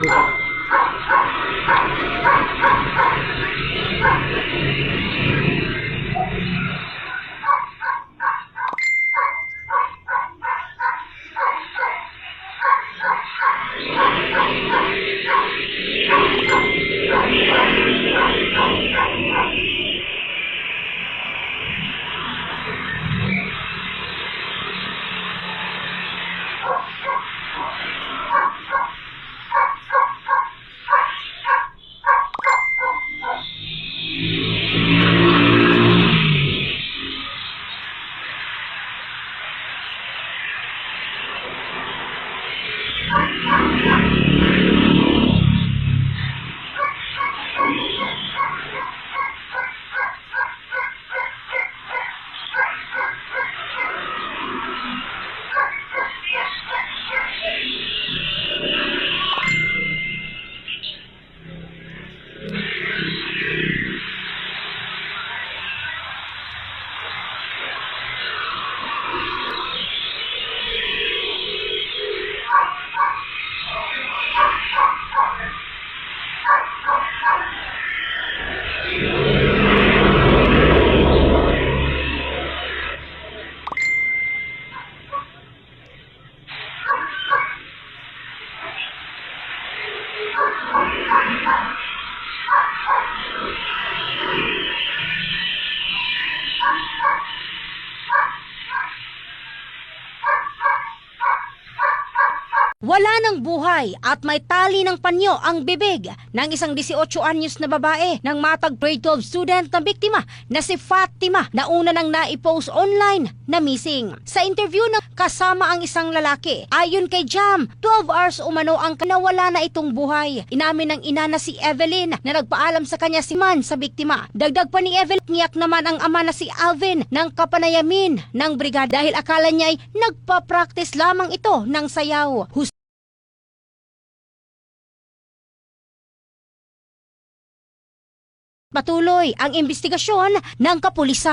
คื Thank you. Wala ng buhay at may tali ng panyo ang bibig ng isang 18 anyos na babae ng matag grade 12 student na biktima na si Fatima na una nang naipost online na missing. Sa interview ng kasama ang isang lalaki, ayon kay Jam, 12 hours umano ang nawala na itong buhay. Inamin ng ina na si Evelyn na nagpaalam sa kanya si Man sa biktima. Dagdag pa ni Evelyn, niyak naman ang ama na si Alvin ng kapanayamin ng brigada dahil akala niya ay nagpa-practice lamang ito ng sayaw. Patuloy ang investigasyon ng kapulisan.